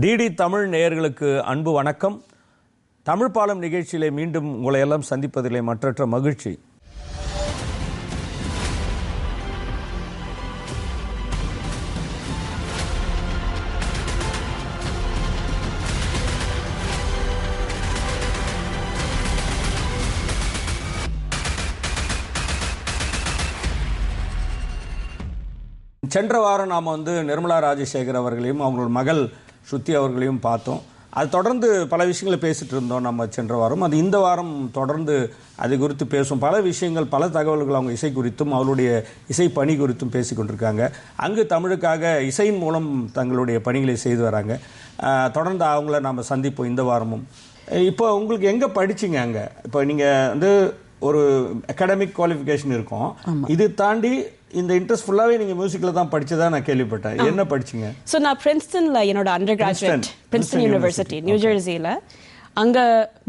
DD Tamil நேயர்களுக்கு அன்பு வணக்கம். தமிழ் பாலம் நிகழ்ச்சியிலே மீண்டும் உங்களை எல்லாம் சந்திப்பதிலே மற்றற்ற மகிழ்ச்சி. சென்ற வாரம் நாம் வந்து நிர்மலா ராஜசேகர் அவர்களையும் அவங்களோட மகள் ஸ்ருதி அவர்களையும் பார்த்தோம். அது தொடர்ந்து பல விஷயங்களை பேசிட்டு இருந்தோம் நம்ம சென்ற வாரம். அது இந்த வாரம் தொடர்ந்து அது குறித்து பேசும். பல விஷயங்கள் பல தகவல்கள் அவங்க இசை குறித்தும் அவருடைய இசை பணி குறித்தும் பேசி கொண்டிருக்காங்க. அங்கு தமிழுக்காக இசையின் மூலம் தங்களுடைய பணிகளை செய்து வராங்க. தொடர்ந்து அவங்கள நாம் சந்திப்போம் இந்த வாரமும். இப்போ உங்களுக்கு எங்கே படிச்சிங்க அங்கே? இப்போ நீங்கள் வந்து ஒரு அகாடமிக் குவாலிஃபிகேஷன் இருக்கும். இது தாண்டி இந்த இன்ட்ரெஸ்ட் ஃபுல்லாவே நீங்க மியூசிக்ல தான் படிச்சதா நான் கேள்விப்பட்டேன். என்ன படிச்சீங்க? ஸோ நான் பிரின்ஸ்டன்ல என்னோட under. Graduate Princeton University New ஜெர்சியில் அங்க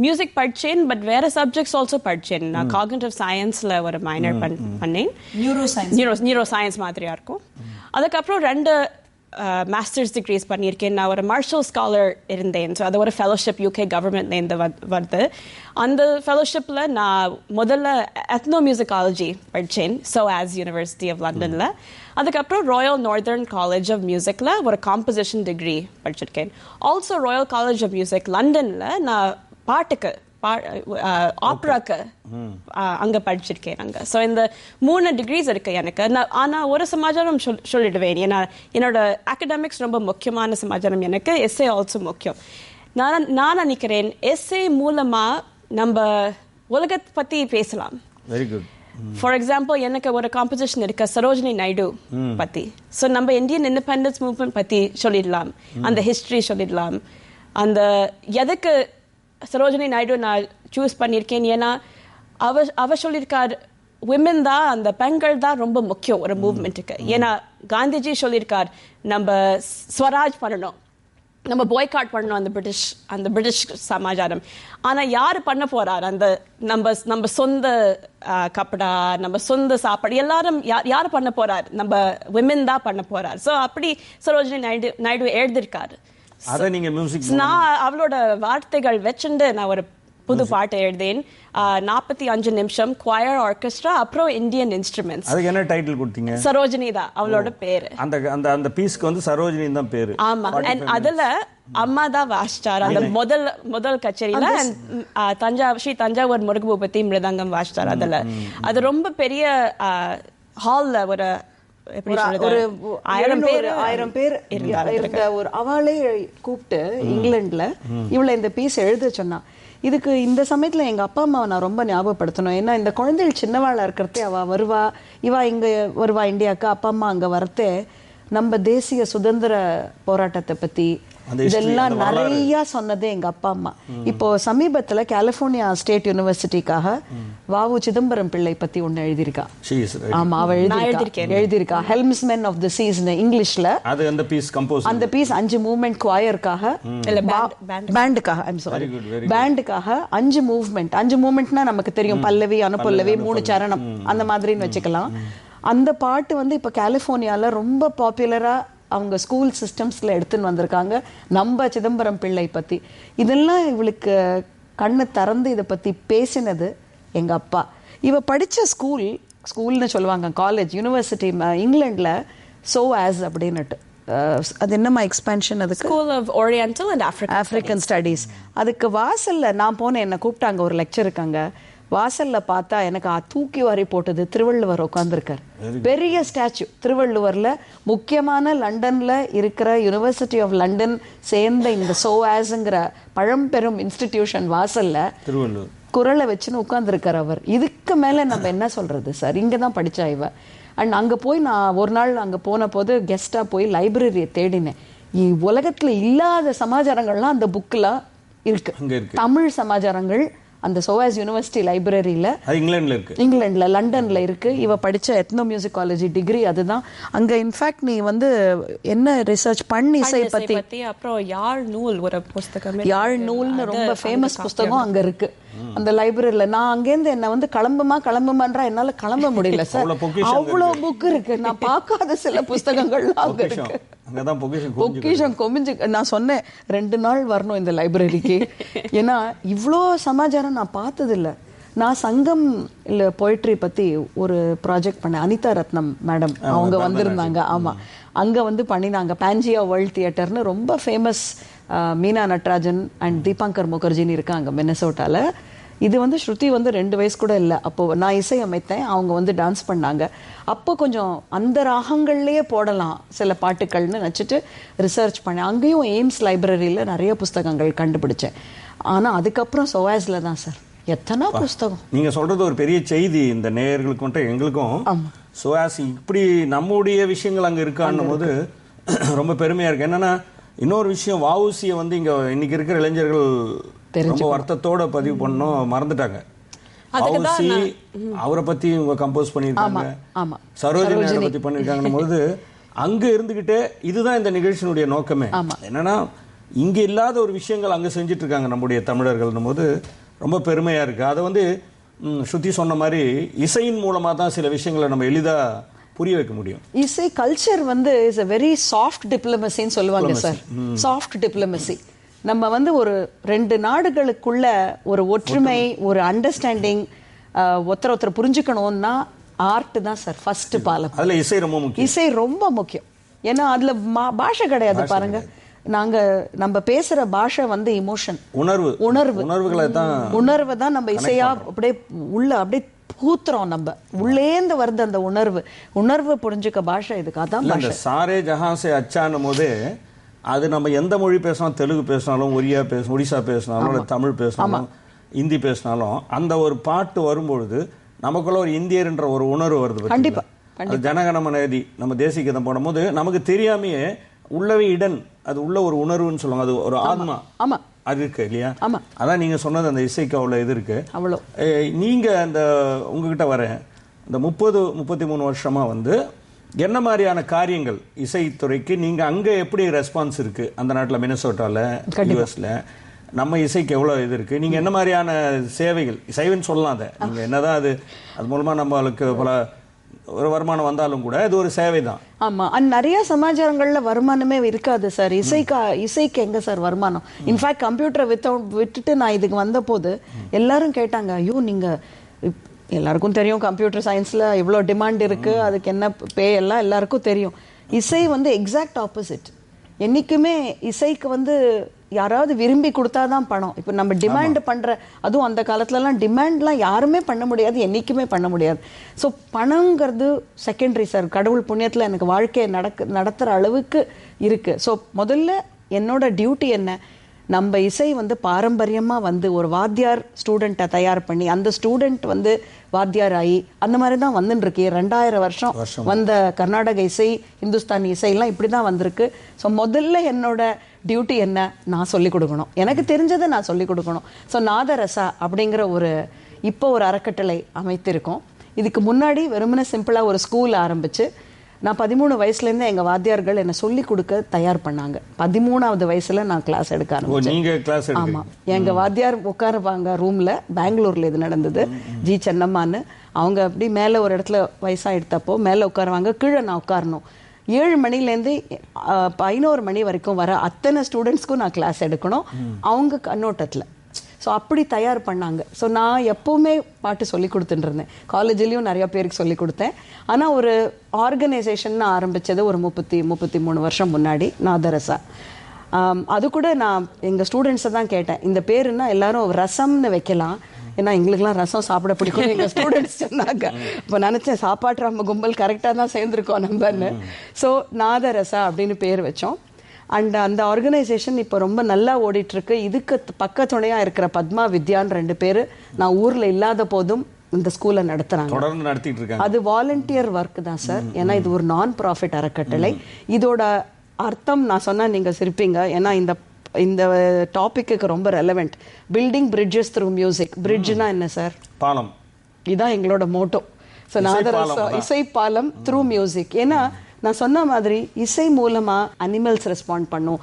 மியூசிக் படிச்சேன் பட் வேற சப்ஜெக்ட்ஸ் ஆல்சோ படிச்சேன். நான் காக்னிட்டிவ் சயின்ஸ்ல ஒரு மைனர் பண்ணேன் neuroscience neuro neuroscience மாதிரியா இருக்கும். அதுக்கப்புறம் ரெண்டு Uh, மாஸ்டர்ஸ் டிகிரிஸ் பண்ணியிருக்கேன். நான் ஒரு மார்ஷல் ஸ்காலர் இருந்தேன். ஸோ அது ஒரு ஃபெலோஷிப் யூகே கவர்மெண்ட்லேருந்து வருது. அந்த ஃபெலோஷிப்பில் நான் முதல்ல எத்னோ மியூசிக்காலஜி படித்தேன் ஸோ ஆஸ் யூனிவர்சிட்டி ஆஃப் லண்டனில் அதுக்கப்புறம் ராயல் நார்தர்ன் காலேஜ் ஆஃப் மியூசிக்கில் ஒரு காம்போசிஷன் டிகிரி படிச்சிருக்கேன். Also royal college of music லண்டனில் நான் பாட்டுக்கு ஆப்ராக்கு அங்க படிச்சிருக்கேன் அங்க ஸோ இந்த மூணு டிகிரிஸ் இருக்கு எனக்கு. நான் ஆனா ஒரு சமாச்சாரம் சொல் சொல்லிடுவேன். ஏன்னா என்னோட அகடமிக்ஸ் ரொம்ப முக்கியமான சமாச்சாரம் எனக்கு. எஸ்ஏ ஆல்சோ முக்கியம். நான் நான் நினைக்கிறேன் எஸ்ஏ மூலமா நம்ம உலகத்தை பத்தி பேசலாம். வெரி குட் ஃபார் எக்ஸாம்பிள் எனக்கு ஒரு காம்படிஷன் இருக்கு சரோஜினி நாயுடு பத்தி. ஸோ நம்ம இந்தியன் இண்டிபெண்டன்ஸ் மூவ்மெண்ட் பத்தி சொல்லிடலாம். அந்த ஹிஸ்டரி சொல்லிடலாம். அந்த எதுக்கு சரோஜினி நாயுடு நான் சூஸ் பண்ணியிருக்கேன். ஏன்னா அவ அவ சொல்லியிருக்கார் விமன் தான் அந்த பெண்கள் தான் ரொம்ப முக்கியம் ஒரு மூவ்மெண்ட்டுக்கு ஏன்னா காந்திஜி சொல்லியிருக்கார் நம்ம ஸ்வராஜ் பண்ணணும் நம்ம பாய்காட் பண்ணணும் அந்த பிரிட்டிஷ் அந்த பிரிட்டிஷ் சமாச்சாரம் ஆனா யாரு பண்ண போறார்? அந்த நம்ம நம்ம சொந்த கப்படா நம்ம சொந்த சாப்பாடு எல்லாரும் யா- யாரு பண்ண போறார்? நம்ம விமன் தான் பண்ண போறார். சோ அப்படி சரோஜினி நாயுடு நாயுடு எழுதியிருக்காரு. அதை நீங்க மியூசிக் நான் அவளோட வார்த்தைகள் வச்சுண்டு நான் ஒரு புது பாட்டு எழுதேன். நாற்பத்தி அஞ்சு நிமிஷம் குவயர் ஆர்கெஸ்ட்ரா அப்புறம் இந்தியன் இன்ஸ்ட்ருமெண்ட்ஸ் அதுக்கு என்ன டைட்டில் கொடுத்தீங்க? சரோஜினி தான் அவளோட பேரு. அந்த அந்த அந்த பீஸ்க்கு வந்து சரோஜினி தான் பேரு. ஆமா அண்ட் அதுல அம்மா தான் வாசிச்சார். அந்த முதல் முதல் கச்சேரியில தஞ்சாவூர் ஸ்ரீ தஞ்சாவூர் முருகபூபதி மிருதங்கம் வாசிச்சார் அதுல. அது ரொம்ப பெரிய ஹால்ல ஒரு ஒரு? ஒரு ஆயிரம் பேர் எழுநூறு, ஆயிரம் பேர் இருந்தார் அதுல. இருந்த ஒரு அவளே கூப்பிட்டு இங்கிலாந்துல இவளை இந்த பீஸ் எழுத சொன்னா இதுக்கு இந்த சமயத்துல எங்க அப்பா அம்மாவை நான் ரொம்ப ஞாபகப்படுத்தணும் ஏன்னா இந்த குழந்தைகள் சின்னவாளா இருக்கிறதே அவ வருவா இவா இங்க வருவா இந்தியாவுக்கு அப்பா அம்மா அங்க வரத்தே நம்ம தேசிய சுதந்திர போராட்டத்தை பத்தி இதெல்லாம். நிறைய சொன்னதே எங்க அப்பா அம்மா. இப்போ சமீபத்துல கலிபோர்னியா ஸ்டேட் யூனிவர்சிட்டிக்காக வாவு சிதம்பரம் பிள்ளை பத்தி ஒண்ணு எழுதியிருக்கா. She is right. ஆமா அவ எழுதியிருக்கா. எழுதியிருக்கேன். எழுதியிருக்கா. ஹெல்ம்ஸ்மென் ஆஃப் தி சீசன் இங்கிலீஷ்ல. அது அந்த பீஸ் கம்போஸ் அந்த பீஸ் அஞ்சு மூவ்மெண்ட் குவாயருக்காக இல்ல, band- band. பேண்டுக்காக ஐம் சாரி பேண்டுக்காக அஞ்சு மூவ்மெண்ட் அஞ்சு மூவ்மெண்ட்னா நமக்கு தெரியும் பல்லவி அனுப்பல்லவி மூணு சரணம். அந்த மாதிரின்னு வச்சுக்கலாம். அந்த பாட்டு வந்து இப்ப கலிபோர்னியால ரொம்ப பாப்புலரா அவங்க ஸ்கூல் சிஸ்டம்ஸ்ல எடுத்துன்னு வந்திருக்காங்க. நம்ம சிதம்பரம் பிள்ளை பத்தி. இதெல்லாம் இவளுக்கு கண்ணு திறந்து இதை பத்தி பேசினது எங்க அப்பா. இவ படிச்ச ஸ்கூல் ஸ்கூல்னு சொல்லுவாங்க காலேஜ் யூனிவர்சிட்டி இங்கிலாந்துல சோ ஆஸ் அப்படின்னுட்டு. அது என்னம்மா எக்ஸ்பென்ஷன் அதுக்கு? Of Oriental and African African studies அதுக்கு வாசல்ல நான் போனேன் என்ன கூப்பிட்டாங்க ஒரு லெக்சருக்கு அங்க. வாசல்ல பார்த்தா எனக்கு தூக்கி வாரி போட்டது திருவள்ளுவர் உட்கார்ந்திருக்கார். பெரிய ஸ்டாச்சு. திருவள்ளுவர்ல முக்கியமான லண்டன்ல இருக்கிற யுனிவர்சிட்டி ஆஃப் லண்டன் சேர்ந்த இந்த சோஆஸ்ங்கிற பழம்பெரும் இன்ஸ்டிடியூஷன் வாசல்ல திருவள்ளூர் குரலை வச்சுன்னு உட்கார்ந்துருக்கார் அவர். இதுக்கு மேல நம்ம என்ன சொல்றது சார்? இங்க தான் படிச்சா இவ. அண்ட் அங்க போய் நான் ஒரு நாள் அங்க போன போது கெஸ்டா போய் லைப்ரரியை தேடினேன். உலகத்துல இல்லாத சமாச்சாரங்கள்லாம் அந்த அங்க இருக்கு. தமிழ் சமாச்சாரங்கள் அந்த சோவாஸ் யூனிவர்சிட்டி லைப்ரரியில அது இங்கிலாந்துல இருக்கு. இங்கிலாந்துல லண்டன்ல இருக்கு. இவ படிச்ச எத்னோ மியூசிகாலஜி டிகிரி அதுதான். அங்க இன்ஃபேக்ட் நீ வந்து என்ன ரிசர்ச் பண்ணி இசை பத்தி? அப்புறம் யாழ் நூல் ஒரு புஸ்தகம் யாழ் நூல்னு ரொம்ப ஃபேமஸ் புஸ்தகம் அங்க இருக்கு. அந்த லைப்ரரியில நான் அங்கேருந்து என்ன வந்து கிளம்புமா கிளம்புமான்றா என்னால கிளம்ப முடியல சார். அவ்வளவு பொக்கிஷம் அங்க அவ்வளவு புக் இருக்கு. நான் பார்க்காத சில புஸ்தகங்கள்லாம் அங்க பொக்கிஷம். இருக்கு. கொமிஞ்சு நான் சொன்னேன் ரெண்டு நாள் வரணும் இந்த லைப்ரரிக்கு ஏன்னா இவ்வளோ சமாச்சாரம் நான் பார்த்ததில்ல. நான் சங்கம் இல்ல பொயிட்ரி பத்தி ஒரு ப்ராஜெக்ட் பண்ணேன். அனிதா ரத்னம் மேடம். அவங்க வந்திருந்தாங்க. ஆமா. அங்க வந்து பண்ணினாங்க. பாஞ்சியா வேர்ல்ட் தியேட்டர்னு ரொம்ப ஃபேமஸ் மீனா நட்ராஜன் அண்ட் தீபாங்கர் முகர்ஜின்னு இருக்காங்க மின்னசோட்டால. இது வந்து ஸ்ருதி வந்து ரெண்டு வயசு கூட இல்லை. அப்போ நான் இசை அமைத்தேன் அவங்க வந்து டான்ஸ் பண்ணாங்க. அப்போ கொஞ்சம் அந்த ராகங்கள்லயே போடலாம் சில பாட்டுகள்னு நினச்சிட்டு ரிசர்ச் பண்ணேன் அங்கேயும் எய்ம்ஸ் லைப்ரரியில் நிறைய புஸ்தகங்கள் கண்டுபிடிச்சேன். ஆனா அதுக்கப்புறம் சோவாஸ்ல தான் சார். எத்தனை புஸ்தகம். நீங்க சொல்றது ஒரு பெரிய செய்தி இந்த நேயர்களுக்கு மட்டும் எங்களுக்கும். சுவாஸ் இப்படி நம்முடைய விஷயங்கள் அங்க இருக்கான்னும் போது ரொம்ப பெருமையா இருக்கு. என்னன்னா இன்னொரு விஷயம் வஉசியை வந்து இங்க இன்னைக்கு இருக்கிற இளைஞர்கள் ரொம்ப வருத்தத்தோட பதிவு பண்ணோம் மறந்துட்டாங்க. வஉசி அவரை பத்தி இவங்க கம்போஸ் பண்ணியிருக்காங்க. சரோஜினி பத்தி பண்ணிருக்காங்கன்னும் போது அங்க இருந்துகிட்டே இதுதான் இந்த நிகழ்ச்சியினுடைய நோக்கமே. என்னன்னா இங்க இல்லாத ஒரு விஷயங்கள் அங்க செஞ்சுட்டு இருக்காங்க நம்முடைய தமிழர்கள்னும் போது ரொம்ப பெருமையா இருக்கு. அதை வந்து ஸ்ருதி சொன்ன மாதிரி இசையின் மூலமா தான் சில விஷயங்களை நம்ம எளிதா புரிய வைக்க முடியும். இசை கல்ச்சர் வந்து இஸ் a வெரி சாஃப்ட் டிப்ளமசின்னு சொல்லுவாங்க சார் சாஃப்ட் டிப்ளமசி நம்ம வந்து ஒரு ரெண்டு நாடுகளுக்குள்ள ஒரு ஒற்றுமை ஒரு அண்டர்ஸ்டாண்டிங் ஒருத்தர் ஒருத்தர் புரிஞ்சுக்கணும்னா ஆர்ட் தான் சார் ஃபர்ஸ்ட் பாலம் அதுல இசை ரொம்ப முக்கியம். இசை ரொம்ப முக்கியம். ஏன்னா அதுல மா- பாஷை கிடையாது பாருங்க. நாங்க நம்ம பேசுற பாஷை வந்து இமோஷன் உணர்வு. உணர்வு. உணர்வுகளை தான் உணர்வை தான் நம்ம இசையா அப்படியே உள்ள அப்படியே பூத்துறோம் நம்ம. உள்ளேந்து வருது அந்த உணர்வு. உணர்வு புரிஞ்சுக்க பாஷை இதுக்கு அதான் பாஷை. சாரே ஜஹாசே அச்சானும் போது அது நம்ம எந்த மொழி பேசினாலும் தெலுங்கு பேசினாலும் ஒரியா பேசணும் ஒடிசா பேசினாலும் தமிழ் பேசினாலும் இந்தி பேசினாலும் அந்த ஒரு பாட்டு வரும்பொழுது நமக்குள்ள ஒரு இந்தியர்ன்ற ஒரு உணர்வு வருது? கண்டிப்பா, அது ஜனகணமனதி நம்ம தேசிய கீதம் போடும்போது நமக்கு தெரியாமையே உள்ளவே இடன் அது உள்ள ஒரு உணர்வுன்னு சொல்லுவாங்க அது ஒரு ஆத்மா. ஆமா. அது இருக்கு இல்லையா? ஆமா. அதான் நீங்க சொன்னது அந்த இசைக்கு அவ்வளவு இது இருக்கு. அவ்வளோ நீங்க அந்த உங்ககிட்ட வரேன். இந்த முப்பது முப்பத்தி மூணு வருஷமா வந்து என்ன மாதிரியான காரியங்கள் இசைத்துறைக்கு நீங்க அங்க எப்படி ரெஸ்பான்ஸ் இருக்கு? அந்த நாட்டுல மினசோட்டால யூஎஸ்ல நம்ம இசைக்கு எவ்வளவு இது இருக்கு? நீங்க என்ன மாதிரியான சேவைகள்? சேவைன்னு சொல்லலாம் அதை நீங்க என்னதான் அது அது மூலமா நம்மளுக்கு பல ஒரு வருமானம் வந்தாலும் கூட இது ஒரு சேவை தான் ஆமா. அண்ட் நிறைய சமாச்சாரங்கள்ல வருமானமே இருக்காது சார் இசைக்கு இசைக்கு எங்க சார் வருமானம்? இன்ஃபேக்ட் கம்ப்யூட்டரை வித்தவுட் விட்டுட்டு நான் இதுக்கு வந்த போது எல்லாரும் கேட்டாங்க ஐயோ நீங்க எல்லாருக்கும் தெரியும் கம்ப்யூட்டர் சயின்ஸ்ல இவ்வளோ டிமாண்ட் இருக்கு அதுக்கு என்ன பே எல்லாம் எல்லாருக்கும் தெரியும். இசை வந்து எக்ஸாக்ட் ஆப்போசிட் என்றைக்குமே இசைக்கு வந்து யாராவது விரும்பி கொடுத்தாதான் பணம். இப்போ நம்ம டிமாண்ட் பண்ற அதுவும் அந்த காலத்துலலாம் டிமாண்ட்லாம் யாருமே பண்ண முடியாது என்னைக்குமே பண்ண முடியாது. ஸோ பணங்கிறது செகண்டரி சார் கடவுள் புண்ணியத்துல எனக்கு வாழ்க்கையை நடக்க நடத்துற அளவுக்கு இருக்கு. ஸோ முதல்ல என்னோட டியூட்டி என்ன? நம்ம இசை வந்து பாரம்பரியமா வந்து ஒரு வாத்தியார் ஸ்டூடெண்ட்டை தயார் பண்ணி அந்த ஸ்டூடெண்ட் வந்து வாத்தியார் ஆகி அந்த மாதிரி தான் வந்துட்டு இருக்கு ரெண்டாயிரம் வருஷம். வந்த கர்நாடக இசை இந்துஸ்தானி இசையெல்லாம் இப்படி தான் வந்திருக்கு. ஸோ முதல்ல என்னோட டியூட்டி என்ன? நான் சொல்லிக் கொடுக்கணும். எனக்கு தெரிஞ்சதை நான் சொல்லிக் கொடுக்கணும். ஸோ நாதரசா அப்படிங்கிற ஒரு இப்போ ஒரு அறக்கட்டளை அமைத்திருக்கோம். இதுக்கு முன்னாடி வெறுமனே சிம்பிளாக ஒரு ஸ்கூல் ஆரம்பிச்சு நான் பதிமூணு வயசுலேருந்து எங்கள் வாத்தியார்கள் என்னை சொல்லிக் கொடுக்க தயார் பண்ணாங்க. பதிமூணாவது வயசுல நான் கிளாஸ் எடுக்க ஆரம்பிச்சேன். நீங்க கிளாஸ் ஆமா. எடுக்கிறீங்க எங்க வாத்தியார் உட்காருவாங்க ரூம்ல பெங்களூர்ல இது நடந்தது. ஜி சென்னம்மான்னு. அவங்க அப்படி மேல ஒரு இடத்துல வயசா எடுத்தப்போ மேல உட்காருவாங்க கீழே நான் உட்காரணும். ஏழு மணிலேருந்து பதினோரு மணி வரைக்கும் வர அத்தனை ஸ்டூடெண்ட்ஸ்க்கும் நான் கிளாஸ் எடுக்கணும். அவங்க கண்ணோட்டத்துல. ஸோ அப்படி தயார் பண்ணாங்க. ஸோ நான் எப்போவுமே பாட்டு சொல்லி கொடுத்துட்டு இருந்தேன் காலேஜ்லேயும் நிறைய பேருக்கு சொல்லி கொடுத்தேன். ஆனால் ஒரு ஆர்கனைசேஷன் ஆரம்பிச்சது ஒரு முப்பத்தி முப்பத்தி மூணு வருஷம் முன்னாடி நாதரசா. அது கூட நான் எங்கள் ஸ்டூடெண்ட்ஸை தான் கேட்டேன். இந்த பேருன்னா எல்லாரும் ரசம்னு வைக்கலாம். ஏன்னா எங்களுக்குலாம் ரசம் சாப்பிட பிடிக்கும் எங்கள் ஸ்டூடெண்ட்ஸ் சொன்னாங்க. இப்போ நினச்சேன் சாப்பாட்டு நம்ம கும்பல் கரெக்டாக தான் சேர்ந்துருக்கோம் நம்மன்னு. ஸோ நாதரசா அப்படின்னு பேர் வச்சோம். அண்ட் அந்த ஆர்கனைசேஷன் இப்போ ரொம்ப நல்லா ஓடிட்டு இருக்கு இதுக்கு பக்க துணையா இருக்கிற பத்மா வித்யான்னு ரெண்டு பேர் நான் ஊர்ல இல்லாத போதும் இந்த ஸ்கூலை நடத்துறாங்க. தொடர்ந்து நடத்திட்டு இருக்காங்க. அது வாலண்டியர் ஒர்க் தான் சார் ஏன்னா இது ஒரு நான் ப்ராஃபிட் அறக்கட்டளை இதோட அர்த்தம் நான் சொன்னா நீங்க சிரிப்பீங்க. ஏன்னா இந்த இந்த டாபிக்கு ரொம்ப relevant building bridges through music பிரிட்ஜ்னா என்ன சார் பாலம். இதான் எங்களோட மோட்டோ ஸோ நாதரச இசை பாலம் த்ரூ மியூசிக் ஏன்னா நான் சொன்ன மாதிரி இசை மூலமா அனிமல்ஸ் ரெஸ்பாண்ட் பண்ணும்.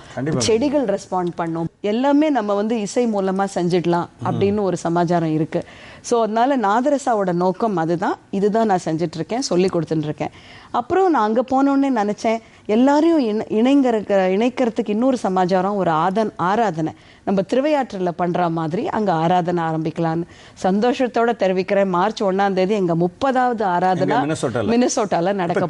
செடிகள் ரெஸ்பாண்ட் பண்ணும். எல்லாமே நம்ம வந்து இசை மூலமா செஞ்சிடலாம் அப்படின்னு ஒரு சமாச்சாரம் இருக்கு. ஸோ அதனால நாதரசாவோட நோக்கம் அதுதான். இதுதான் நான் செஞ்சுட்டு இருக்கேன் சொல்லி கொடுத்துட்டு இருக்கேன் அப்புறம் நான் அங்கே போனோடனே நினச்சேன் எல்லாரையும் இணை இணைங்கிற இணைக்கிறதுக்கு இன்னொரு சமாச்சாரம் ஒரு ஆதன் ஆராதனை. நம்ம திருவையாற்றில் பண்ணுற மாதிரி அங்கே ஆராதனை ஆரம்பிக்கலான்னு சந்தோஷத்தோட தெரிவிக்கிறேன். மார்ச் ஒன்றாம் தேதி எங்கள் முப்பதாவது ஆராதனை? மினசோட்டால. நடக்க.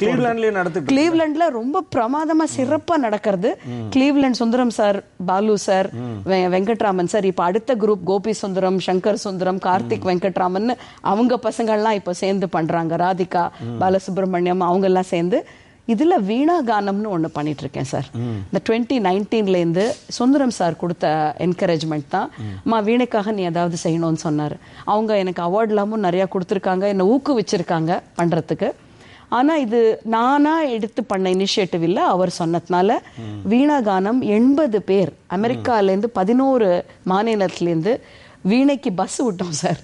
கிளீவ்லாண்ட்ல ரொம்ப பிரமாதமா சிறப்பா நடக்கிறது. Cleveland Sundaram sir Balu sir Venkatraman sir. இப்ப அடுத்த குரூப் கோபி சுந்தரம் சங்கர் சுந்தரம் கார்த்திக் வெங்கட்ராமன் அவங்க பசங்கள்லாம் இப்ப சேர்ந்து பண்றாங்க. ராதிகா பாலசுப்ரமணியம் அவங்க எல்லாம் சேர்ந்து இதுல வீணா கானம்னு ஒண்ணு பண்ணிட்டு இருக்கேன் சார் இந்த டுவெண்ட்டி நைன்டீன்லேருந்து சுந்தரம் சார் கொடுத்த என்கரேஜ்மெண்ட் தான். அம்மா வீணைக்காக நீ ஏதாவது செய்யணும்னு சொன்னார். அவங்க எனக்கு அவார்ட்லாமும் நிறையா கொடுத்துருக்காங்க. என்னை ஊக்குவிச்சிருக்காங்க பண்றதுக்கு. ஆனா இது நானா எடுத்து பண்ண இனிஷியேட்டிவ் இல்ல. அவர் சொன்னதுனால வீணா கானம் எண்பது பேர் அமெரிக்காலேருந்து பதினோரு மாநிலத்திலேருந்து வீணைக்கு பஸ் விட்டோம் சார்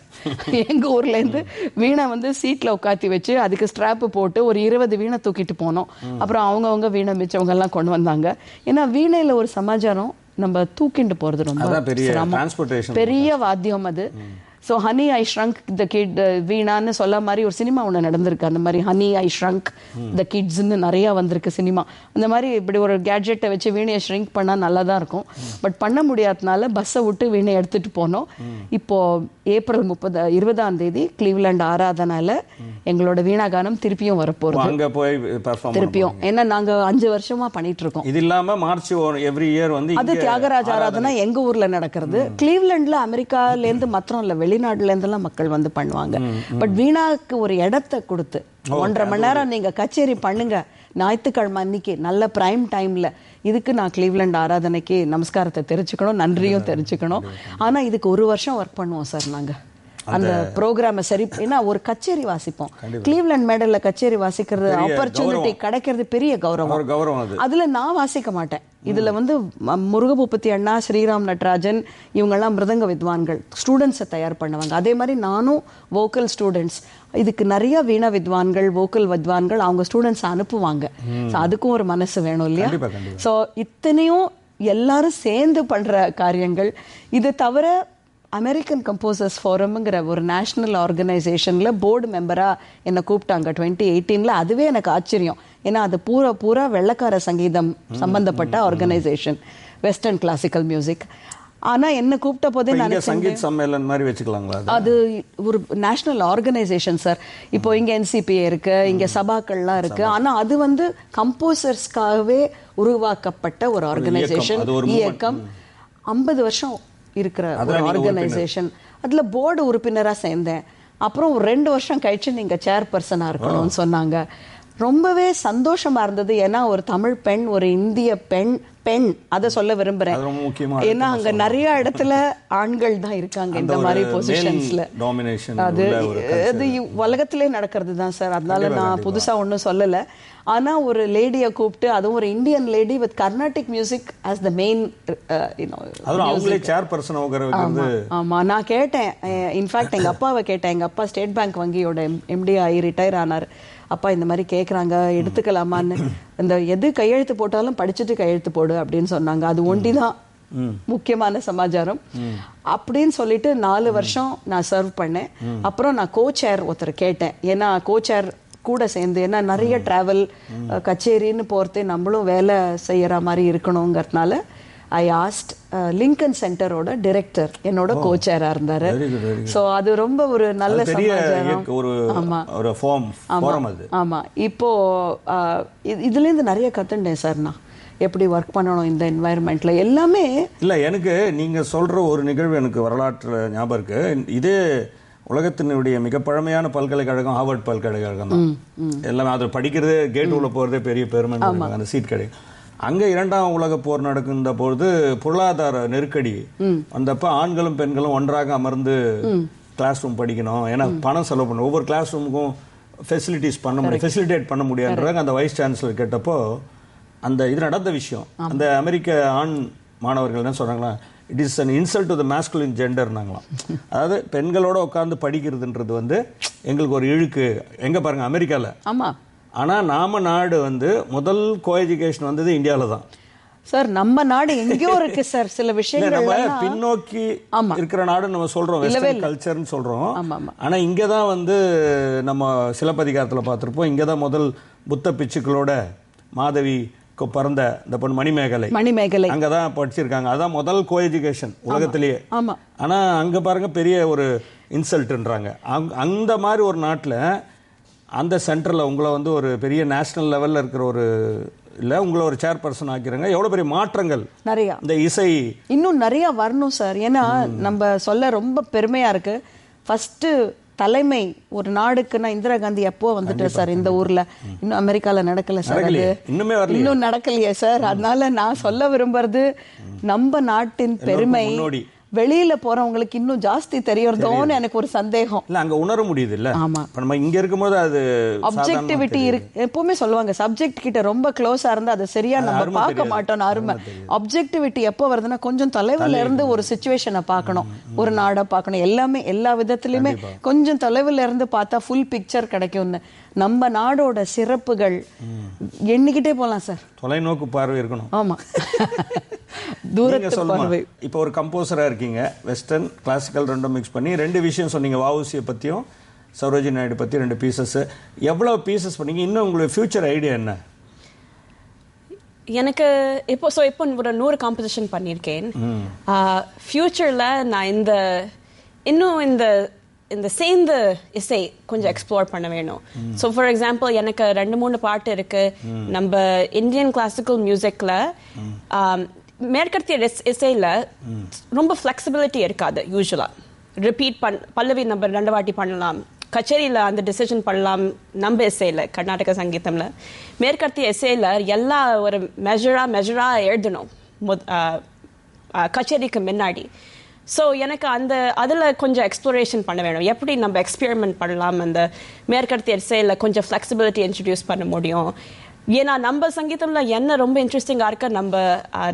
எங்க ஊர்ல இருந்து வீணை வந்து சீட்ல உட்காத்தி வச்சு அதுக்கு ஸ்ட்ராப்பு போட்டு ஒரு இருபது வீணை தூக்கிட்டு போனோம். அப்புறம் அவங்கவங்க வீணை மிச்சவங்க எல்லாம் கொண்டு வந்தாங்க. ஏன்னா வீணையில ஒரு சமாச்சாரம் நம்ம தூக்கிட்டு போறது ரொம்ப. பெரிய வாத்தியம் அது. So honey I shrunk the kid வீணான்னு சொல்ல மாதிரி ஒரு சினிமா ஒன்று நடந்திருக்கு. அந்த மாதிரி ஹனி ஐ ஷ்ரங்க் த கிட்ஸ்ன்னு நிறையா வந்திருக்கு சினிமா. அந்த மாதிரி இப்படி ஒரு கேட்ஜெட்டை வச்சு வீணையை ஷ்ரிங்க் பண்ணால் நல்லா தான் இருக்கும். பட் பண்ண முடியாதனால பஸ்ஸை விட்டு வீணை எடுத்துட்டு போனோம். இப்போ ஏப்ரல் முப்பது இருபதாம் தேதி கிளீவ்லாண்ட் ஆராதனால எங்களோட வீணாகானம் திருப்பியும் வரப்போகுது. அங்க போய் திருப்பியும். ஏன்னா நாங்க அஞ்சு வருஷமா பண்ணிட்டு இருக்கோம். இது இல்லாம மார்ச் எவ்ரி இயர் வந்து அது தியாகராஜ ஆராதனை எங்க ஊர்ல நடக்கிறது. கிளீவ்லாண்ட்ல அமெரிக்கால இருந்து மாத்திரம் இல்ல வெளிநாட்டுல இருந்தெல்லாம் மக்கள் வந்து பண்ணுவாங்க. பட் வீணாக்கு ஒரு இடத்தை கொடுத்து ஒன்றரை மணி நேரம் நீங்க கச்சேரி பண்ணுங்க. ஞாயிற்றுக்கிழமை அன்னைக்கு நல்ல பிரைம் டைம்ல இதுக்கு நான் கிளீவ்லாண்ட் ஆராதனைக்கு நமஸ்காரத்தை தெரிஞ்சுக்கணும் நன்றியும் தெரிஞ்சுக்கணும். ஆனா இதுக்கு ஒரு வருஷம் ஒர்க் பண்ணுவோம் சார் நாங்க. அந்த ப்ரோக்ராமை சரி ஏன்னா ஒரு கச்சேரி வாசிப்போம். கிளீவ்லாண்ட் மேடல்ல கச்சேரி வாசிக்கிறது ஆப்பர்ச்சுனிட்டி கிடைக்கிறது பெரிய கௌரவம். அதுல நான் வாசிக்க மாட்டேன். இதுல வந்து முருகபூபதி அண்ணா ஸ்ரீராம் நடராஜன் இவங்கெல்லாம் மிருதங்க வித்வான்கள் ஸ்டூடெண்ட்ஸை தயார் பண்ணுவாங்க. அதே மாதிரி நானும் வோக்கல் ஸ்டூடெண்ட்ஸ் இதுக்கு நிறைய வீணா வித்வான்கள் வோக்கல் வித்வான்கள் அவங்க ஸ்டூடெண்ட்ஸ் அனுப்புவாங்க. அதுக்கும் ஒரு மனசு வேணும் இல்லையா. ஸோ இத்தனையும் எல்லாரும் சேர்ந்து பண்ற காரியங்கள். இது தவிர அமெரிக்கன் கம்போசர்ஸ் ஃபோரம்ங்கிற ஒரு நேஷனல் ஆர்கனைசேஷன்ல போர்டு மெம்பரா என்னை கூப்பிட்டாங்க டுவெண்ட்டி எயிட்டீன்ல அதுவே எனக்கு ஆச்சரியம். ஏன்னா அது பூரா பூரா வெள்ளக்கார சங்கீதம் சம்பந்தப்பட்ட ஆர்கனைசேஷன் வெஸ்டர்ன் கிளாசிக்கல் மியூசிக் ஆனா என்ன கூப்பிட்ட போதே நினைச்சேன் சங்கீத் சம்மேளன் மாதிரி வச்சுக்கலாங்களா அது? ஒரு நேஷனல் ஆர்கனைசேஷன் சார் இப்போ இங்க என்சிபிஏ இருக்கு இங்க சபாக்கள்லாம் இருக்கு. ஆனா அது வந்து கம்போசர்ஸ்க்காகவே உருவாக்கப்பட்ட ஒரு ஆர்கனைசேஷன். இயக்கம். ஐம்பது வருஷம் இருக்கிற ஒரு ஆர்கனைசேஷன் அதுல போர்டு உறுப்பினரா சேர்ந்தேன். அப்புறம் ஒரு ரெண்டு வருஷம் கழிச்சு நீங்க சேர்பர்சனா இருக்கணும்னு சொன்னாங்க. ரொம்பவே சந்தோஷமா இருந்தது. ஏன்னா ஒரு தமிழ் பெண் ஒரு இந்திய பெண் பெண் அதை சொல்ல விரும்புறேன். ஏன்னா அங்க நிறைய இடத்துல ஆண்கள் தான் இருக்காங்க இந்த மாதிரி பொசிஷன்ஸ்ல அது அது உலகத்திலே நடக்கிறது தான் சார் அதனால நான் புதுசா ஒண்ணும் சொல்லல. ஆனா ஒரு லேடியை கூப்பிட்டு அதுவும் ஒரு Indian lady with Carnatic music as the main ஆமா நான் கேட்டேன். இன்ஃபேக்ட் எங்க அப்பாவை கேட்டேன். எங்க அப்பா ஸ்டேட் பேங்க் வங்கியோட எம்டி ஆகி ரிட்டையர் ஆனார். அப்பா இந்த மாதிரி கேக்குறாங்க எடுத்துக்கலாமான்னு. இந்த எது கையெழுத்து போட்டாலும் படிச்சுட்டு கையெழுத்து போடு அப்படின்னு சொன்னாங்க. அது ஒண்டிதான். முக்கியமான சமாச்சாரம். அப்படின்னு சொல்லிட்டு நாலு வருஷம் நான் சர்வ் பண்ணேன். அப்புறம் நான் கோச்சேர் ஒருத்தர் கேட்டேன். ஏன்னா கோச்சேர் கூட சேர்ந்து ஏன்னா நிறைய டிராவல் கச்சேரின்னு போறதே நம்மளும் வேலை செய்யற மாதிரி இருக்கணுங்கிறதுனால ஐ ஆஸ்ட் லிங்கன் சென்டரோட டைரக்டர் என்னோட கோச்சேரா இருந்தாரு. சோ அது ரொம்ப ஒரு நல்ல சமாச்சாரம். ஆமா. ஒரு ஃபார்ம் ஃபாரம் அது. ஆமா. இப்போ ஆஹ், இது- இதுல இருந்து நிறைய கத்துட்டேன் சார் நான். எப்படி ஒர்க் பண்ணணும் இந்த என்வாயர்மெண்ட்ல எல்லாமே இல்ல எனக்கு நீங்க சொல்ற ஒரு நிகழ்வு எனக்கு வரலாற்றுல ஞாபகம் இருக்கு. இதே உலகத்தினுடைய மிக பழமையான பல்கலைக்கழகம் ஹார்வர்ட் பல்கலைக்கழகம் தான். எல்லாமே அது படிக்கிறதே கேட் உள்ள போறதே பெரிய பெருமை அந்த சீட் கிடைக்கும் அங்க இரண்டாம் உலக போர் நடக்கின்ற பொழுது பொருளாதார நெருக்கடி வந்தப்ப ஆண்களும் பெண்களும் ஒன்றாக அமர்ந்து கிளாஸ் ரூம் படிக்கணும். ஏன்னா பணம் செலவு பண்ணணும். ஒவ்வொரு கிளாஸ் ரூமுக்கும் ஃபெசிலிட்டிஸ் பண்ண முடியும். ஃபெசிலிட்டேட் பண்ண முடியாதுன்றாங்க அந்த வைஸ் சான்சலர் கேட்டப்போ அந்த இது நடந்த விஷயம். அந்த அமெரிக்க ஆண் மாணவர்கள் என்ன சொல்றாங்களா it is an insult to the masculine ஜெண்டர்னாங்களாம் அதாவது பெண்களோட உட்கார்ந்து படிக்கிறதுன்றது வந்து எங்களுக்கு ஒரு இழுக்கு. எங்க பாருங்க அமெரிக்கால. ஆமா. ஆனா நாம நாடு வந்து முதல் கோ எஜுகேஷன் வந்தது இந்தியாவில தான் சார் நம்ம நாடு எங்கேயோ இருக்கு சார் சில இல்ல, நம்ம விஷயங்கள் பின்னோக்கி. இருக்கிற நாடு நம்ம சொல்றோம். வெஸ்டர்ன் கல்ச்சர்னு சொல்றோம். ஆமா, ஆமா. ஆனா இங்க தான் வந்து நம்ம சிலப்பதிகாரத்துல பார்த்திருப்போம். இங்க தான் முதல் புத்த பிச்சுக்களோட மாதவி பிறந்த இந்த பொண்ணு மணிமேகலை. மணிமேகலை. அங்கதான் படிச்சிருக்காங்க. அதான் முதல் கோ எஜுகேஷன் உலகத்திலேயே. ஆமா. ஆனா அங்க பாருங்க பெரிய ஒரு இன்சல்ட்ன்றாங்க அங்க- அந்த மாதிரி ஒரு நாட்டுல அந்த சென்டர்ல உங்களை வந்து ஒரு பெரிய நேஷனல் லெவல்ல இருக்கிற ஒரு இல்ல உங்களை ஒரு சேர்பர்சன் ஆக்கிறாங்க எவ்வளவு பெரிய மாற்றங்கள்? நிறையா. இந்த இசை. இன்னும் நிறைய வரணும் சார் ஏன்னா நம்ம சொல்ல ரொம்ப பெருமையா இருக்கு. ஃபர்ஸ்ட் தலைமை ஒரு நாடுக்குன்னா இந்திரா காந்தி எப்போ வந்துட்டு சார் இந்த ஊர்ல? இன்னும் அமெரிக்கால நடக்கல சார் இன்னுமே இன்னும் நடக்கலையே சார் அதனால நான் சொல்ல விரும்புறது நம்ம நாட்டின் பெருமை. வெளியில போறவங்களுக்கு இன்னும் ஜாஸ்தி தெரியறதோன்னு எனக்கு ஒரு சந்தேகம். இல்ல அங்க உணர முடியுது இல்ல ஆமா. இப்ப நம்ம இங்க இருக்கும்போது அது அப்ஜெக்டிவிட்டி இருக்கு. எப்பவுமே சொல்லுவாங்க சப்ஜெக்ட் கிட்ட ரொம்ப க்ளோஸா இருந்தா அதை சரியா நம்ம பார்க்க. மாட்டோம் அருமை அப்ஜெக்டிவிட்டி எப்போ வருதுன்னா கொஞ்சம் தொலைவுல இருந்து ஒரு சுச்சுவேஷனை பார்க்கணும். ஒரு நாடை பார்க்கணும். எல்லாமே எல்லா விதத்துலயுமே கொஞ்சம் தொலைவுல இருந்து பார்த்தா ஃபுல் பிக்சர் கிடைக்கும்னு. நம்ம நாடோட சிறப்புகள் எண்ணிக்கிட்டே போலாம் சார் தொலைநோக்கு பார்வை இருக்கணும். ஆமா. தூரத்து பார்வை. இப்போ ஒரு கம்போசரா இருக்கீங்க. வெஸ்டர்ன் கிளாசிக்கல் ரெண்டும் மிக்ஸ் பண்ணி ரெண்டு விஷயம் சொன்னீங்க. வஉசியை பத்தியும் சரோஜி நாயுடு பத்தி ரெண்டு பீசஸ் எவ்வளவு பீசஸ் பண்ணீங்க? இன்னும் உங்களுக்கு ஃபியூச்சர் ஐடியா என்ன? எனக்கு இப்போ ஸோ இப்போ ஒரு நூறு காம்படிஷன் பண்ணியிருக்கேன். ஃப்யூச்சரில் நான் இந்த இன்னும் இந்த இந்த சேர்ந்து இசை கொஞ்சம் எக்ஸ்ப்ளோர் பண்ண வேணும். ஸோ ஃபார் எக்ஸாம்பிள் எனக்கு ரெண்டு மூணு பாட்டு இருக்கு. நம்ம இந்தியன் கிளாசிக்கல் மியூசிக்ல மேற்கத்திய இசையில ரொம்ப ஃப்ளெக்சிபிலிட்டி இருக்காது யூஸ்வலாக ரிப்பீட் பண் பல்லவி நம்ம ரெண்டு வாட்டி பண்ணலாம். கச்சேரியில் அந்த டிசிஷன் பண்ணலாம் நம்ம இசையில் கர்நாடக சங்கீதம்ல. மேற்கத்திய இசையில் எல்லா ஒரு மெஷரா மெஷரா எழுதணும். கச்சேரிக்கு முன்னாடி. ஸோ எனக்கு அந்த அதில் கொஞ்சம் எக்ஸ்ப்ளோரேஷன் பண்ண வேணும். எப்படி நம்ம எக்ஸ்பெரிமெண்ட் பண்ணலாம்? அந்த மேற்கத்திய இசையில் கொஞ்சம் ஃப்ளெக்சிபிலிட்டி இன்ட்ரடியூஸ் பண்ண முடியும்? ஏன்னா நம்ம சங்கீதம்ல என்ன ரொம்ப இன்ட்ரெஸ்டிங்காக இருக்க? நம்ம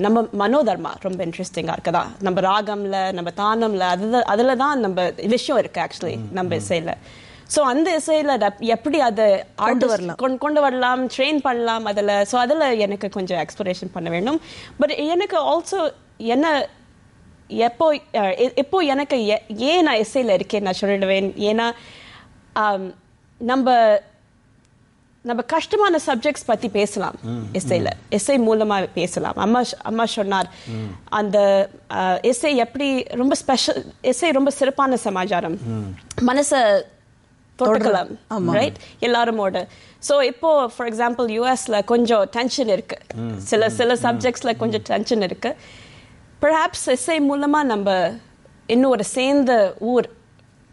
நம்ம மனோதர்மா ரொம்ப இன்ட்ரெஸ்டிங்காக இருக்குதா? நம்ம ராகம்ல நம்ம தானம்ல அது அதில் தான் நம்ம விஷயம் இருக்கு ஆக்சுவலி நம்ம இசையில். ஸோ அந்த இசையில் எப்படி அதை artist வரலாம். கொண்டு கொண்டு வரலாம் ட்ரெயின் பண்ணலாம் அதில். ஸோ அதில் எனக்கு கொஞ்சம் எக்ஸ்ப்ளோரேஷன் பண்ண வேண்டும். பட் எனக்கு ஆல்சோ என்ன எப்போ எப்போ எனக்கு ஏன் நான் இசையில் இருக்கேன் நான் சொல்லிடுவேன். ஏன்னா நம்ம நம்ம கஷ்டமான சப்ஜெக்ட்ஸ் பத்தி பேசலாம் இசையில இசை மூலமா பேசலாம். அம்மா அம்மா சொன்னார் அந்த இசை எப்படி ரொம்ப ஸ்பெஷல் இசை ரொம்ப சிறப்பான சமாச்சாரம். மனச தொட்டுக்கலாம் ரைட் எல்லாருமோட. ஸோ இப்போ ஃபார் எக்ஸாம்பிள் யூஎஸ்ல கொஞ்சம் டென்ஷன் இருக்கு. சில சில சப்ஜெக்ட்ஸ்ல கொஞ்சம் டென்ஷன் இருக்கு. பெர்ஹாப்ஸ் இசை மூலமா நம்ம இன்னும் ஒரு சேர்ந்த ஊர்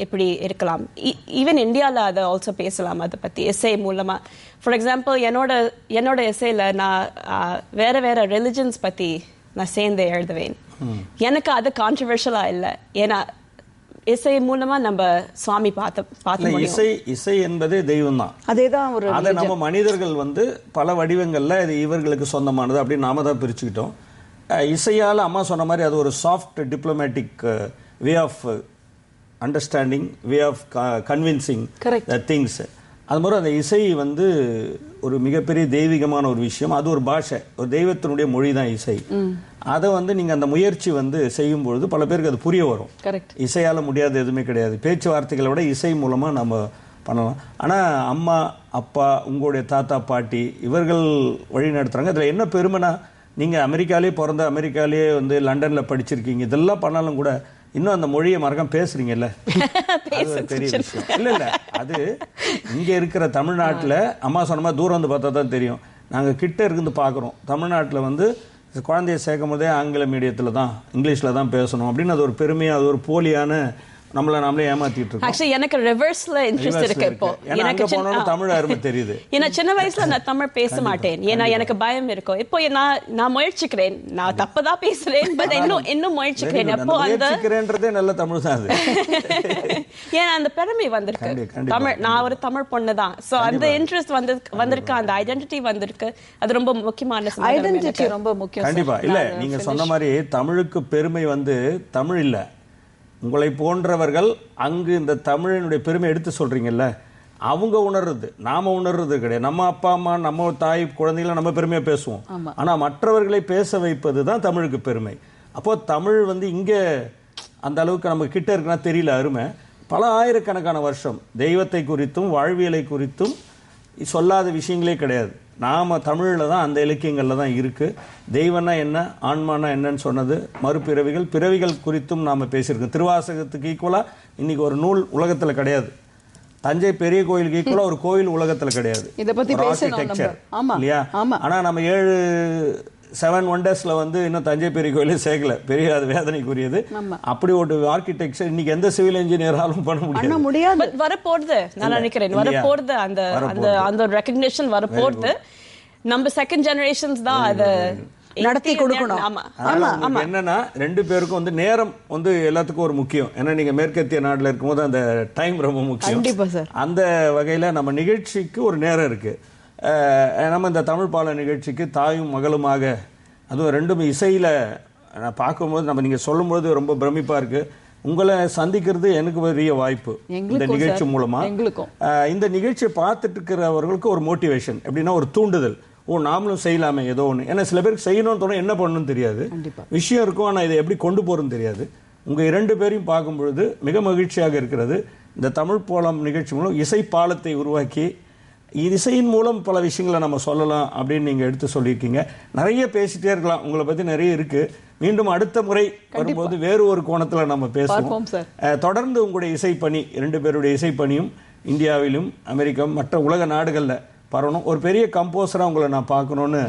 இப்படி இருக்கலாம். ஈவன் இந்தியாவில் அதை ஆல்சோ பேசலாம் அதை பற்றி இசை மூலமா. ஃபார் எக்ஸாம்பிள் என்னோட என்னோட இசையில் நான் வேற வேற ரிலிஜன்ஸ் பற்றி நான் சேர்ந்து எழுதுவேன். எனக்கு அது கான்ட்ரவர்ஷியலாக இல்லை. ஏன்னா இசை மூலமா நம்ம சுவாமி பார்த்து பார்த்து இசை இசை என்பதே தெய்வம் தான் அதேதான் ஒரு அதை நம்ம மனிதர்கள் வந்து பல வடிவங்கள்ல இது இவர்களுக்கு சொந்தமானது அப்படின்னு நாம தான் பிரிச்சுக்கிட்டோம். இசையால அம்மா சொன்ன மாதிரி அது ஒரு soft diplomatic way of understanding way of convincing things அது மாதிரி அந்த இசை வந்து ஒரு மிகப்பெரிய தெய்வீகமான ஒரு விஷயம். அது ஒரு பாஷை. ஒரு தெய்வத்தினுடைய மொழி தான் இசை அதை வந்து நீங்க அந்த முயற்சி வந்து செய்யும் பொழுது பல பேருக்கு அது புரிய வரும். கரெக்ட் இசையால முடியாத எதுவுமே கிடையாது. பேச்சுவார்த்தைகளை விட இசை மூலமா நம்ம பண்ணலாம். ஆனா அம்மா அப்பா உங்களுடைய தாத்தா பாட்டி இவர்கள் வழி நடத்துறாங்க. இதுல என்ன பெருமைனா நீங்க அமெரிக்காலே பிறந்த அமெரிக்காலே வந்து லண்டன்ல படிச்சிருக்கீங்க. இதெல்லாம் பண்ணாலும் கூட இன்னும் அந்த மொழியை மறக்காம பேசுறீங்கல்ல? அது ஒரு பெரிய விஷயம். இல்ல இல்ல அது இங்க இருக்கிற தமிழ்நாட்டுல அம்மா சொன்ன மாதிரி தூரம் வந்து பார்த்தா தான் தெரியும். நாங்க கிட்ட இருந்து பார்க்குறோம். தமிழ்நாட்டுல வந்து குழந்தைய சேர்க்கும் போதே ஆங்கில மீடியத்துல தான் இங்கிலீஷ்ல தான் பேசணும். அப்படின்னு அது ஒரு பெருமையா அது ஒரு போலியான நம்மள நாமளே ஏமாத்திட்டு இருக்கோம் ஆக்சுவலி எனக்கு ரிவர்ஸ்ல இன்ட்ரெஸ்ட் இருக்கு. இப்போ. போனோம்னு ஆ. தமிழ் அருமை தெரியுது. ஏன்னா சின்ன வயசுல நான் தமிழ் பேச மாட்டேன். ஏன்னா எனக்கு பயம் இருக்கும். இப்போ நான் நான் முயற்சிக்கிறேன். நான் தப்பதான் பேசுறேன் பட் இன்னும் இன்னும் முயற்சிக்கிறேன். good. அந்த முயற்சிக்கிறேன்றதே நல்ல தமிழ் தான் அது. ஏன்னா அந்த பெருமை வந்திருக்கு. தமிழ் நான் ஒரு தமிழ் பொண்ணு தான். சோ அந்த இன்ட்ரெஸ்ட் வந்து வந்திருக்கு. அந்த ஐடென்டிட்டி வந்திருக்கு. அது ரொம்ப முக்கியமான ஐடென்டிட்டி எனக்கு. ரொம்ப முக்கியம். கண்டிப்பா. இல்ல நீங்க சொன்ன மாதிரி தமிழுக்கு பெருமை வந்து தமிழ் இல்ல. உங்களை போன்றவர்கள் அங்கு இந்த தமிழினுடைய பெருமை எடுத்து சொல்றீங்கல்ல அவங்க உணர்றது நாம உணர்றது கிடையாது. நம்ம அப்பா அம்மா நம்ம தாய் குழந்தைகளை நம்ம பெருமையா பேசுவோம். ஆனா மற்றவர்களை பேச வைப்பது தான் தமிழுக்கு பெருமை. அப்போ தமிழ் வந்து இங்க அந்த அளவுக்கு நம்ம கிட்ட இருக்குன்னா தெரியல அருமை. பல ஆயிரக்கணக்கான வருஷம் தெய்வத்தை குறித்தும் வாழ்வியலை குறித்தும் சொல்லாத விஷயங்களே கிடையாது. நாம தமிழ்ல தான் அந்த இலக்கியங்கள்ல தான் இருக்கு தெய்வம்னா என்ன ஆன்மானா என்னன்னு சொன்னது மறுபிறவிகள் பிறவிகள் குறித்தும் நாம பேசியிருக்கோம் திருவாசகத்துக்கு ஈக்குவலா இன்னைக்கு ஒரு நூல் உலகத்துல கிடையாது தஞ்சை பெரிய கோயிலுக்கு ஈக்குவலா ஒரு கோயில் உலகத்துல கிடையாது இத. நம்ம. ஆமா, இல்லையா ஆமா. ஆனா நம்ம ஏழு செவன் ஒண்டர்ஸ்ல வந்து இன்னும் தஞ்சை பெரிய கோயிலே சேர்க்கல. பெரிய அது வேதனைக்குரியது. அப்படி ஒரு ஆர்கிடெக்சர் இன்னைக்கு எந்த சிவில் இன்ஜினியராலும் பண்ண பண்ண முடியாது. முடியாது பட் வரப்போறது நான் நினைக்கிறேன்? வரப்போறது அந்த அந்த அந்த ரெக்கக்னிஷன் வரப்போறது. நம்ம செகண்ட் ஜெனரேஷன்ஸ் தான் அத நடத்தி கொடுக்கணும். என்னன்னா ரெண்டு பேருக்கும் வந்து நேரம் வந்து எல்லாத்துக்கும் ஒரு முக்கியம். ஏன்னா நீங்க மேற்கத்திய நாட்டுல இருக்கும்போது அந்த டைம் ரொம்ப முக்கியம். கண்டிப்பா சார். அந்த வகையில நம்ம நிகழ்ச்சிக்கு ஒரு நேரம் இருக்கு. நம்ம இந்த தமிழ் பால நிகழ்ச்சிக்கு தாயும் மகளுமாக அதுவும் ரெண்டும் இசையில நான் பார்க்கும்போது நம்ம நீங்க சொல்லும்போது ரொம்ப பிரமிப்பா இருக்கு. உங்களை சந்திக்கிறது எனக்கு பெரிய வாய்ப்பு. இந்த நிகழ்ச்சி சார். மூலமா. எங்களுக்கும். அஹ் இந்த நிகழ்ச்சியை பார்த்துட்டு இருக்கிறவர்களுக்கு ஒரு மோட்டிவேஷன் எப்படின்னா ஒரு தூண்டுதல். ஓ நாமளும் செய்யலாமே ஏதோ ஒன்று ஏன்னா சில பேருக்கு செய்யணும்னு தோணும் என்ன பண்ணணும்னு தெரியாது. விஷயம் இருக்கும் ஆனால் இதை எப்படி கொண்டு போறதுன்னு தெரியாது. உங்க இரண்டு பேரையும் பார்க்கும் பொழுது மிக மகிழ்ச்சியாக இருக்கிறது. இந்த தமிழ் போலம் நிகழ்ச்சி மூலம் இசை பாலத்தை உருவாக்கி இசையின் மூலம் பல விஷயங்களை நம்ம சொல்லலாம் அப்படின்னு நீங்க எடுத்து சொல்லியிருக்கீங்க. நிறைய பேசிட்டே இருக்கலாம். உங்களை பத்தி நிறைய இருக்கு. மீண்டும் அடுத்த முறை வரும்போது வேறு ஒரு கோணத்துல நம்ம பேசுவோம். தொடர்ந்து உங்களுடைய இசைப்பணி இரண்டு பேருடைய இசைப்பணியும் இந்தியாவிலும் அமெரிக்கா மற்ற உலக நாடுகள்ல பரவணும். ஒரு பெரிய கம்போசரா உங்களை நான் பார்க்கணும்னு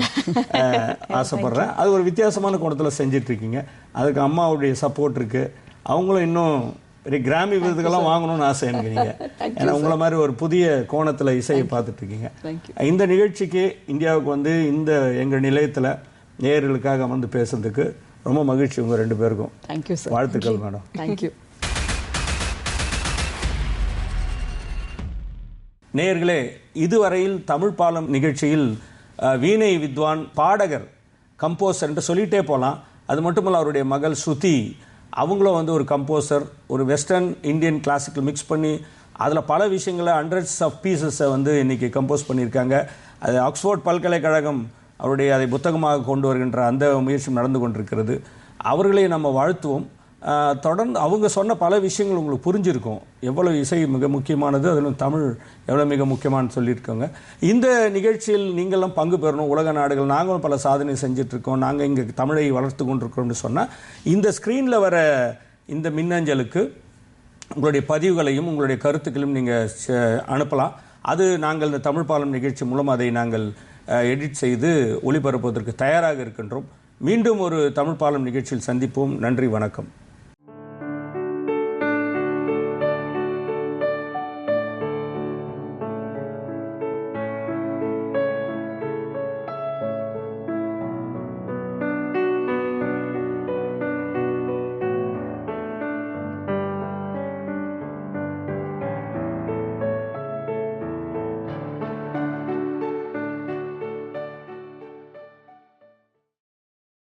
அஹ், ஆசைப்படுறேன். அது ஒரு வித்தியாசமான கோணத்துல செஞ்சுட்டு இருக்கீங்க. அதுக்கு அம்மாவுடைய சப்போர்ட் இருக்கு. அவங்களும் இன்னும் பெரிய கிராமி விருதுகள்லாம் வாங்கணும்னு ஆசை எனக்கு நீங்க. ஏன்னா உங்களை மாதிரி ஒரு புதிய கோணத்துல இசையை பார்த்துட்டு இருக்கீங்க இந்த நிகழ்ச்சிக்கு இந்தியாவுக்கு வந்து இந்த எங்க நிலையத்துல நேயர்களுக்காக வந்து பேசுறதுக்கு ரொம்ப மகிழ்ச்சி உங்க ரெண்டு பேருக்கும். தேங்க்யூ சார் வாழ்த்துக்கள் மேடம். தேங்க்யூ நேயர்களே இதுவரையில் தமிழ் பாலம் நிகழ்ச்சியில் வீணை வித்வான் பாடகர் கம்போசர் என்று சொல்லிட்டே போகலாம் அது மட்டுமல்ல அவருடைய மகள் ஸ்ருதி அவங்களும் வந்து ஒரு கம்போசர் ஒரு வெஸ்டர்ன் இந்தியன் கிளாசிக்கல் மிக்ஸ் பண்ணி அதில் பல விஷயங்களை ஹண்ட்ரட்ஸ் ஆஃப் பீசஸை வந்து இன்றைக்கி கம்போஸ் பண்ணியிருக்காங்க. அது ஆக்ஸ்ஃபோர்ட் பல்கலைக்கழகம் அவருடைய அதை புத்தகமாக கொண்டு வருகின்ற அந்த முயற்சி நடந்து கொண்டிருக்கிறது. அவர்களை நம்ம வாழ்த்துவோம். தொடர்ந்து அவங்க சொன்ன பல விஷயங்கள் உங்களுக்கு புரிஞ்சிருக்கும். எவ்வளவு இசை மிக முக்கியமானது அதிலும் தமிழ் எவ்வளோ மிக முக்கியமானு சொல்லியிருக்கோங்க. இந்த நிகழ்ச்சியில் நீங்களும் பங்கு பெறணும் உலக நாடுகள் நாங்களும் பல சாதனை செஞ்சிட்ருக்கோம் நாங்கள் இங்கே தமிழை வளர்த்து கொண்டிருக்கிறோம்னு சொன்னால் இந்த ஸ்க்ரீனில் வர இந்த மின்னஞ்சலுக்கு உங்களுடைய பதிவுகளையும் உங்களுடைய கருத்துக்களையும் நீங்கள் அனுப்பலாம். அது நாங்கள் இந்த தமிழ் பாலம் நிகழ்ச்சி மூலம் அதை நாங்கள் எடிட் செய்து ஒளிபரப்புவதற்கு தயாராக இருக்கின்றோம். மீண்டும் ஒரு தமிழ் பாலம் நிகழ்ச்சியில் சந்திப்போம். நன்றி வணக்கம்.